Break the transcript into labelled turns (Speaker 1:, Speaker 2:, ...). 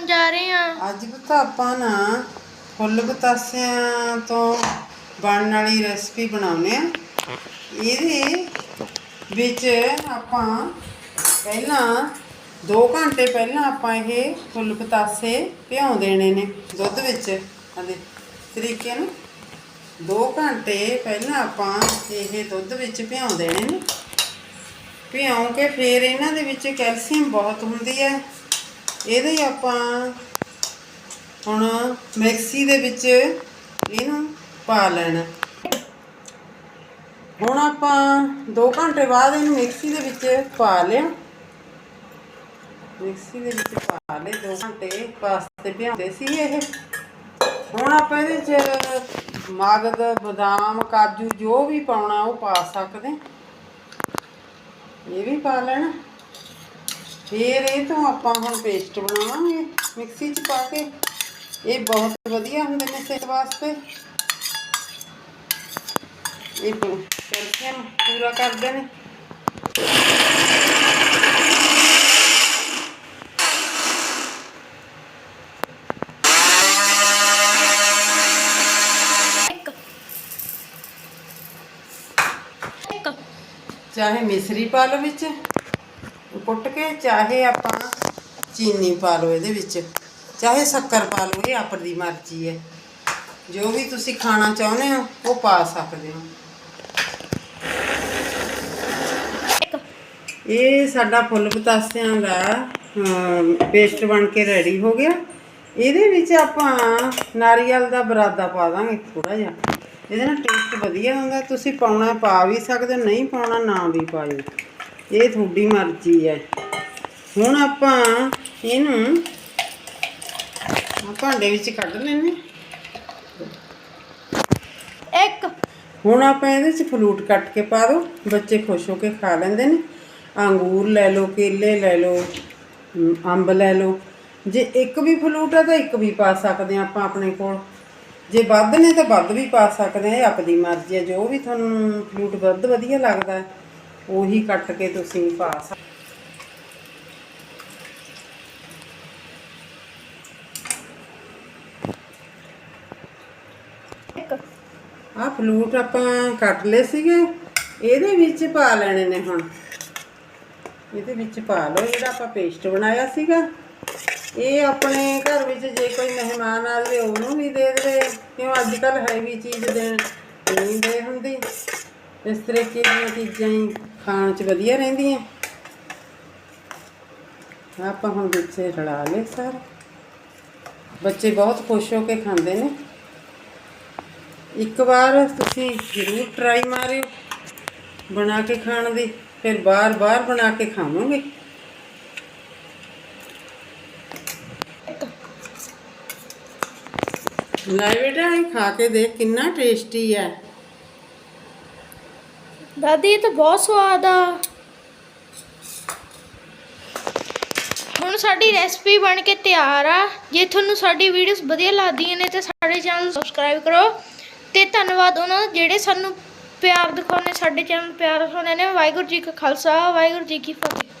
Speaker 1: ਕਰਨ ਜਾ ਰਹੇ ਆ
Speaker 2: ਅੱਜ ਤਾਂ ਆਪਾਂ ਨਾ ਫੁੱਲ ਪਤਾਸਿਆਂ ਤੋਂ ਬਣਨ ਵਾਲੀ ਰੈਸਪੀ ਬਣਾਉਨੇ ਆ ਇਹਦੇ ਵਿੱਚ ਆਪਾਂ ਪਹਿਲਾਂ 2 ਘੰਟੇ ਪਹਿਲਾਂ ਆਪਾਂ ਇਹ ਫੁੱਲ ਪਤਾਸੇ ਭਿਉਂ ਦੇਣੇ ਨੇ ਦੁੱਧ ਵਿੱਚ। ਆਦੇ ਤਰੀਕੇ ਨੂੰ। 2 ਘੰਟੇ ਪਹਿਲਾਂ ਆਪਾਂ ਇਹ ਦੁੱਧ ਵਿੱਚ ਭਿਉਂ ਦੇਣੇ ਨੇ। ਭਿਉਂ ਕੇ ਫਿਰ ਇਹਨਾਂ ਦੇ ਵਿੱਚ ਕੈਲਸ਼ੀਅਮ ਬਹੁਤ ਹੁੰਦੀ ਹੈ। ਇਹਦੇ ਆਪਾਂ ਹੁਣ ਮਿਕਸੀ ਦੇ ਵਿੱਚ ਇਹਨੂੰ ਪਾ ਲੈਣਾ। ਹੁਣ ਆਪਾਂ 2 ਘੰਟੇ ਬਾਅਦ ਇਹਨੂੰ ਮਿਕਸੀ ਦੇ ਵਿੱਚ ਪਾ ਲਿਆ। ਮਿਕਸੀ ਦੇ ਵਿੱਚ ਪਾ ਲਏ 2 ਘੰਟੇ ਵਾਸਤੇ ਭਿਉਂਦੇ ਸੀ ਇਹ। ਹੁਣ ਆਪਾਂ ਇਹਦੇ ਚ ਮਗਦ, ਬਦਾਮ, ਕਾਜੂ ਜੋ ਵੀ ਪਾਉਣਾ ਉਹ ਪਾ ਸਕਦੇ। ਇਹ ਵੀ ਪਾ ਲੈਣਾ। ਫਿਰ ਇਹ ਤੋਂ ਆਪਾਂ ਹੁਣ ਪੇਸਟ ਬਣਾਵਾਂਗੇ ਮਿਕਸੀ 'ਚ ਪਾ ਕੇ। ਇਹ ਬਹੁਤ ਵਧੀਆ ਹੁੰਦੇ ਨੇ ਸਿਹਤ ਵਾਸਤੇ। ਇਹ ਕੈਲਸ਼ੀਅਮ ਪੂਰਾ ਕਰਦੇ ਨੇ। ਚਾਹੇ ਮਿਸਰੀ ਪਾ ਲਓ ਵਿੱਚ। ਕੁੱਟ ਕੇ ਚਾਹੇ ਆਪਾਂ ਚੀਨੀ ਪਾ ਲਓ ਇਹਦੇ ਵਿੱਚ ਚਾਹੇ ਸ਼ੱਕਰ ਪਾ ਲਓ ਇਹ ਆਪਣੀ ਮਰਜ਼ੀ ਹੈ। ਜੋ ਵੀ ਤੁਸੀਂ ਖਾਣਾ ਚਾਹੁੰਦੇ ਹੋ ਉਹ ਪਾ ਸਕਦੇ ਹੋ। ਇਹ ਸਾਡਾ ਫੁੱਲ ਪਤਾਸਿਆਂ ਦਾ ਪੇਸਟ ਬਣ ਕੇ ਰੈਡੀ ਹੋ ਗਿਆ। ਇਹਦੇ ਵਿੱਚ ਆਪਾਂ ਨਾਰੀਅਲ ਦਾ ਬਰਾਦਾ ਪਾ ਦਾਂਗੇ ਥੋੜਾ ਜਿਹਾ। ਇਹਦੇ ਨਾਲ ਟੇਸਟ ਵਧੀਆ ਹੁੰਦਾ। ਤੁਸੀਂ ਪਾਉਣਾ ਪਾ ਵੀ ਸਕਦੇ ਹੋ ਨਹੀਂ ਪਾਉਣਾ ਨਾ ਵੀ ਪਾਇਓ। ਇਹ ਤੁਹਾਡੀ ਮਰਜ਼ੀ ਹੈ। ਹੁਣ ਆਪਾਂ ਇਹਨੂੰ ਭਾਂਡੇ ਵਿੱਚ ਕੱਢ ਲੈਣੇ
Speaker 1: ਇੱਕ।
Speaker 2: ਹੁਣ ਆਪਾਂ ਇਹਦੇ ਚ ਫਲੂਟ ਕੱਟ ਕੇ ਪਾ ਦਿਓ ਬੱਚੇ ਖੁਸ਼ ਹੋ ਕੇ ਖਾ ਲੈਂਦੇ ਨੇ। ਅੰਗੂਰ ਲੈ ਲਓ ਕੇਲੇ ਲੈ ਲਓ ਅੰਬ ਲੈ ਲਓ। ਜੇ ਇੱਕ ਵੀ ਫਲੂਟ ਹੈ ਤਾਂ ਇੱਕ ਵੀ ਪਾ ਸਕਦੇ ਆ ਆਪਾਂ ਆਪਣੇ ਕੋਲ। ਜੇ ਵੱਧ ਨੇ ਤਾਂ ਵੱਧ ਵੀ ਪਾ ਸਕਦੇ ਆ ਇਹ ਆਪਣੀ ਮਰਜ਼ੀ ਹੈ। ਜੋ ਵੀ ਤੁਹਾਨੂੰ ਫਲੂਟ ਵੱਧ ਵਧੀਆ ਲੱਗਦਾ ਹੈ। ਉਹੀ ਕੱਟ ਕੇ ਤੁਸੀਂ ਪਾ ਸਕਦੇ ਆ ਫਲੂਟ ਆਪਾਂ ਕੱਟ ਲਏ ਸੀਗੇ। ਇਹਦੇ ਵਿੱਚ ਪਾ ਲੈਣੇ ਨੇ ਹੁਣ। ਇਹਦੇ ਵਿੱਚ ਪਾ ਲਓ ਜਿਹੜਾ ਆਪਾਂ ਪੇਸਟ ਬਣਾਇਆ ਸੀਗਾ। ਇਹ ਆਪਣੇ ਘਰ ਵਿੱਚ ਜੇ ਕੋਈ ਮਹਿਮਾਨ ਆ ਜਾਵੇ ਉਹਨੂੰ ਵੀ ਦੇ ਦੇਵੇ। ਕਿਉਂ ਅੱਜ ਕੱਲ ਹੈਵੀ ਚੀਜ਼ ਦੇਣ ਨਹੀਂ ਦੇ ਹੁੰਦੀ। ਇਸ ਤਰੀਕੇ ਦੀਆਂ ਚੀਜ਼ਾਂ ਹੀ ਖਾਣ 'ਚ ਵਧੀਆ ਰਹਿੰਦੀਆਂ। ਆਪਾਂ ਹੁਣ ਵਿੱਚ ਰਲਾ ਲਏ ਸਾਰੇ। ਬੱਚੇ ਬਹੁਤ ਖੁਸ਼ ਹੋ ਕੇ ਖਾਂਦੇ ਨੇ। ਇੱਕ ਵਾਰ ਤੁਸੀਂ ਜ਼ਰੂਰ ਟਰਾਈ ਮਾਰਿਓ ਬਣਾ ਕੇ ਖਾਣ ਦੀ, ਫਿਰ ਬਾਰ-ਬਾਰ ਬਣਾ ਕੇ ਖਾਵਾਂਗੇ। ਲੈ ਬੇਟਾ, ਇਹ ਖਾ ਕੇ ਦੇਖ ਕਿੰਨਾ ਟੇਸਟੀ ਹੈ।
Speaker 1: ਦਾਦੀ, ਇਹ ਤਾਂ ਬਹੁਤ ਸਵਾਦ ਆ। ਹੁਣ ਸਾਡੀ ਰੈਸਪੀ ਬਣ ਕੇ ਤਿਆਰ ਆ। ਜੇ ਤੁਹਾਨੂੰ ਸਾਡੀ ਵੀਡੀਓਜ਼ ਵਧੀਆ ਲੱਗਦੀਆਂ ਨੇ ਤੇ ਸਾਡੇ ਚੈਨਲ ਨੂੰ ਸਬਸਕ੍ਰਾਈਬ ਕਰੋ। ਤੇ ਧੰਨਵਾਦ ਉਹਨਾਂ ਦਾ ਜਿਹੜੇ ਸਾਨੂੰ ਪਿਆਰ ਦਿਖਾਉਂਦੇ ਸਾਡੇ ਚੈਨਲ ਪਿਆਰ ਦਿਖਾਉਂਦੇ ਨੇ। ਵਾਹਿਗੁਰੂ ਜੀ ਕਾ ਖਾਲਸਾ, ਵਾਹਿਗੁਰੂ ਜੀ ਕੀ ਫਤਿਹ।